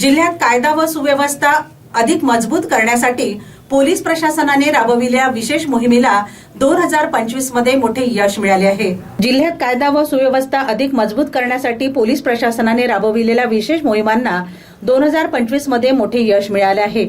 जिल्ह्यात कायदा व सुव्यवस्था अधिक मजबूत करण्यासाठी पोलीस प्रशासनाने राबविलेल्या विशेष मोहिमेला दोन हजार पंचवीसमध्ये मोठे यश मिळाले आहे. जिल्ह्यात कायदा व सुव्यवस्था अधिक मजबूत करण्यासाठी पोलीस प्रशासनाने राबविलेल्या विशेष मोहिमांना दोन हजार पंचवीसमध्ये मोठे यश मिळाले आहे.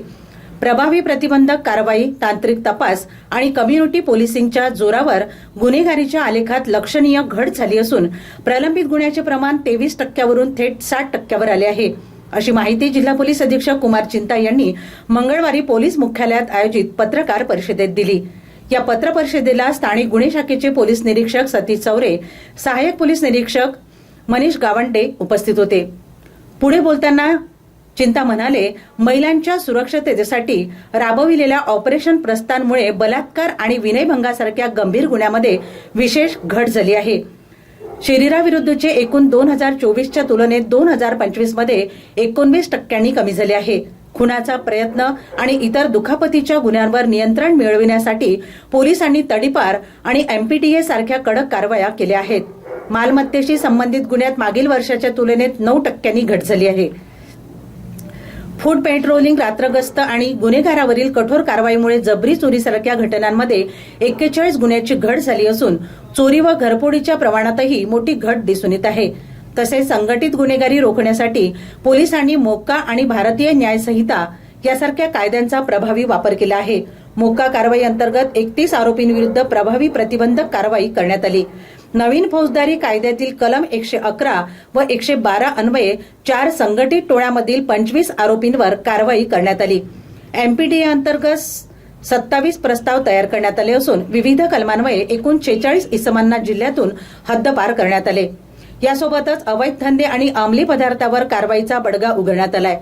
प्रभावी प्रतिबंधक कारवाई तांत्रिक तपास आणि कम्युनिटी पोलिसिंगच्या जोरावर गुन्हेगारीच्या आलेखात लक्षणीय घट झाली असून प्रलंबित गुन्ह्याचे प्रमाण तेवीस टक्क्यावरून थेट साठ टक्क्यावर आले आहे. अशी माहिती जिल्हा पोलीस अधीक्षक कुमार चिंता यांनी मंगळवारी पोलीस मुख्यालयात आयोजित पत्रकार परिषदेत दिली. या पत्र परिषदेला स्थानिक गुन्हे शाखेचे पोलीस निरीक्षक सतीश चौरे सहाय्यक पोलीस निरीक्षक मनीष गावंडे उपस्थित होते. पुढे बोलताना चिंता म्हणाले महिलांच्या सुरक्षिततेसाठी राबविलेल्या ऑपरेशन प्रस्थानमुळे बलात्कार आणि विनयभंगासारख्या गंभीर गुन्ह्यामध्ये विशेष घट झाली आहे. शरीराविरुद्धचे एकूण दोन हजार चोवीसच्या तुलनेत दोन हजार पंचवीसमध्ये एकोणवीस टक्क्यांनी कमी झाले आहे. खुनाचा प्रयत्न आणि इतर दुखापतीच्या गुन्ह्यांवर नियंत्रण मिळविण्यासाठी पोलिसांनी तडीपार आणि एमपीटीए सारख्या कडक कारवाया केल्या आहेत. मालमत्तेशी संबंधित गुन्ह्यात मागील वर्षाच्या तुलनेत नऊ टक्क्यांनी घट झाली आहे. फूड पेट्रोलिंग रात्रगस्त आणि गुन्हेगारावरील कठोर कारवाईमुळे जबरी चोरीसारख्या घटनांमध्ये एक्केचाळीस गुन्ह्याची घट झाली असून चोरी व घरफोडीच्या प्रमाणातही मोठी घट दिसून येत आहे. तसेच संघटित गुन्हेगारी रोखण्यासाठी पोलिसांनी मोक्का आणि भारतीय न्याय संहिता यासारख्या कायद्यांचा प्रभावी वापर केला आहे. मोक्का कारवाई अंतर्गत एकतीस आरोपींविरुद्ध प्रभावी प्रतिबंधक कारवाई करण्यात आली. नवीन फौजदारी कायद्यातील कलम एकशे अकरा व एकशे बारा अन्वये चार संघटित टोळ्यामधील पंचवीस आरोपींवर कारवाई करण्यात आली. एमपीडीए अंतर्गत सत्तावीस प्रस्ताव तयार करण्यात आले असून विविध कलमान्वये एकूण छेचाळीस इसमांना जिल्ह्यातून हद्दपार करण्यात आले. यासोबतच अवैध धंदे आणि अंमली पदार्थावर कारवाईचा बडगा उघडण्यात आलाय.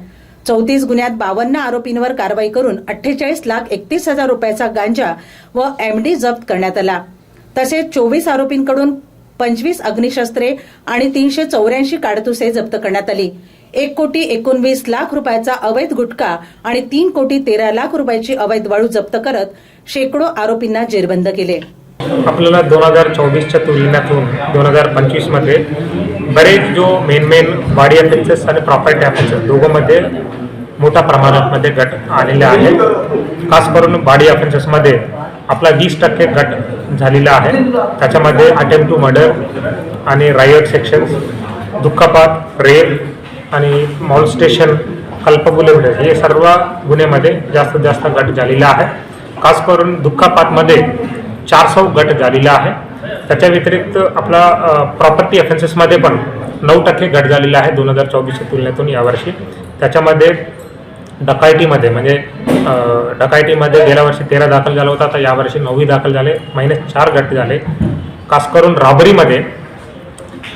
चौतीस गुन्ह्यात बावन्न आरोपींवर कारवाई करून अठ्ठेचाळीस लाख एकतीस हजार रुपयाचा गांजा व एमडी जप्त करण्यात आला. तसेच चोवीस आरोपींकडून पंचवीस अग्निशस्त्रे आणि तीनशे चौऱ्याऐंशी काडतुसे जप्त करण्यात आली. एक कोटी एकोणवीस लाख रुपयाचा अवैध गुटखा आणि तीन कोटी तेरा लाख रुपयाची अवैध वाळू जप्त करत शेकडो आरोपींना जेरबंद केले. आपल्याला दोन हजार चोवीसच्या तुलनेतून दोन हजार पंचवीसमध्ये बरेच जो मेन मेन बॉडी अफेन्सेस आणि प्रॉपर्टी अफेन्सेस दोघांमध्ये मोठ्या प्रमाणात मध्ये आलेले आहेत. खास करून बॉडी अफेन्सेसमध्ये आपला वीस टक्के गट झालेला आहे. त्याच्यामध्ये अटेम्प्ट टू मर्डर आणि रायट सेक्शन्स दुःखापात रेप आणि मॉलस्टेशन कल्पबुले हे सर्व गुन्ह्यामध्ये जास्तीत जास्त गट झालेला आहे. खास करून दुःखापातमध्ये सौ गट झालेला आहे. त्याच्या व्यतिरिक्त आपला प्रॉपर्टी अफेन्सेसमध्ये पण नऊ टक्के गट झालेला आहे दोन हजार चोवीसच्या तुलनेतून यावर्षी. त्याच्यामध्ये डकायटीमध्ये म्हणजे डकायटीमध्ये गेल्या वर्षी तेरा दाखल झाला होता आता यावर्षी नववी दाखल झाले महिन्यात चार गट झाले. खास करून रॉबरीमध्ये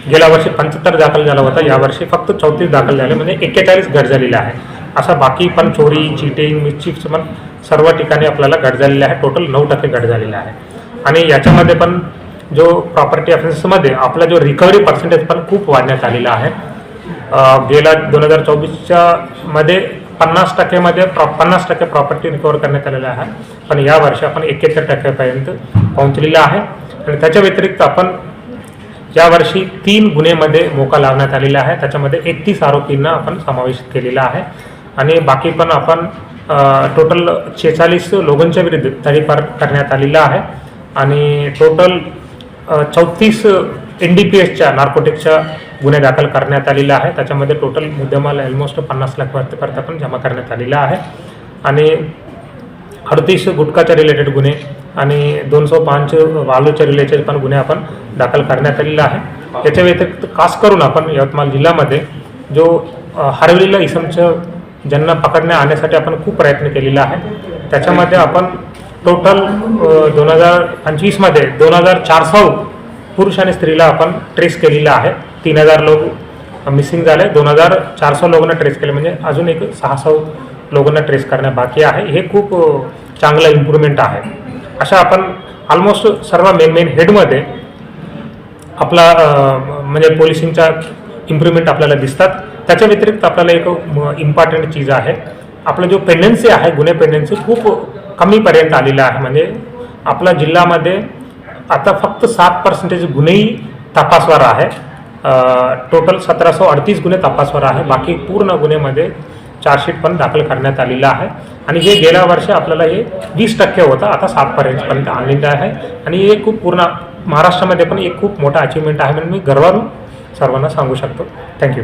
गेल्या वर्षी पंच्याहत्तर दाखल झाला होता यावर्षी फक्त चौतीस दाखल झाले म्हणजे एक्केचाळीस घट झालेले आहे. असा बाकी पण चोरी चिटिंग मिस्चिप्स पण सर्व ठिकाणी आपल्याला घट झालेले आहे टोटल नऊ टक्के घट झालेले आहे. आणि याच्यामध्ये पण जो प्रॉपर्टी अफेन्समध्ये आपला जो रिकव्हरी पर्सेंटेज पण खूप वाढण्यात आलेला आहे. गेल्या दोन हजार चोवीसच्या मध्ये पन्नास टक्केमध्ये प्रॉ पन्नास टक्के प्रॉपर्टी रिकवर करण्यात आलेलं आहे. पण या वर्षी आपण एक्केचाळीस टक्क्यापर्यंत पोहोचलेलं आहे. आणि त्याच्या व्यतिरिक्त आपण यावर्षी तीन गुन्हेमध्ये मोका लावण्यात आलेला आहे. त्याच्यामध्ये एकतीस आरोपींना आपण समावेशित केलेला आहे. आणि बाकी पण आपण टोटल शेचाळीस लोकांच्या विरुद्ध तडीपार करण्यात आलेला आहे. आणि टोटल चौतीस एन डी पी एसच्या नार्कोटिकच्या गुन्हे दाखल करण्यात आलेला आहे. त्याच्यामध्ये टोटल मुद्देमाल ऑलमोस्ट पन्नास लाख वरतीपर्यंत पण जमा करण्यात आलेला आहे. आणि अडतीस गुटखाच्या रिलेटेड गुन्हे आणि दोनशे पाच वालूच्या रिलेटेड पण गुन्हे आपण दाखल करण्यात आलेला आहे. याच्या व्यतिरिक्त खास करून आपण यवतमाळ जिल्ह्यामध्ये जो हरवलेला इसमचं ज्यांना पकडण्या आणण्यासाठी आपण खूप प्रयत्न केलेला आहे. त्याच्यामध्ये आपण टोटल दोन हजार पंचवीसमध्ये दोन हजार चारशे पुरुष आणि स्त्रीला आपण ट्रेस केलेला आहे. तीन हजार लोक मिसिंग झाले. दोन हजार चारशे लोकांना ट्रेस केले. म्हणजे अजून एक सहाशे लोकांना ट्रेस करणं बाकी आहे. हे खूप चांगलं इम्प्रूव्हमेंट आहे. अशा आपण ऑलमोस्ट सर्व मेन मेन हेडमध्ये आपला म्हणजे पोलिसिंगच्या इम्प्रूव्हमेंट आपल्याला दिसतात. त्याच्या व्यतिरिक्त आपल्याला एक इम्पॉर्टंट चीज आहे. आपला जो पेंडन्सी आहे गुन्हे पेंडन्सी खूप कमीपर्यंत आलेला आहे. म्हणजे आपला जिल्ह्यामध्ये आता फक्त सात पर्सेंटेज गुन्हेही तपासवर आहे. टोटल सतराशे अडतीस गुन्हे तपासवर आहे. बाकी पूर्ण गुन्हेमध्ये चार्जशीट पण दाखल करण्यात आलेलं आहे. आणि हे गेल्या वर्षी आपल्याला हे वीस टक्के होतं. आता सातपर्यंतपर्यंत आणलेलं आहे. आणि हे खूप पूर्ण महाराष्ट्रामध्ये पण एक खूप मोठा अचिव्हमेंट आहे म्हणून मी गर्वानं सर्वांना सांगू शकतो. थँक्यू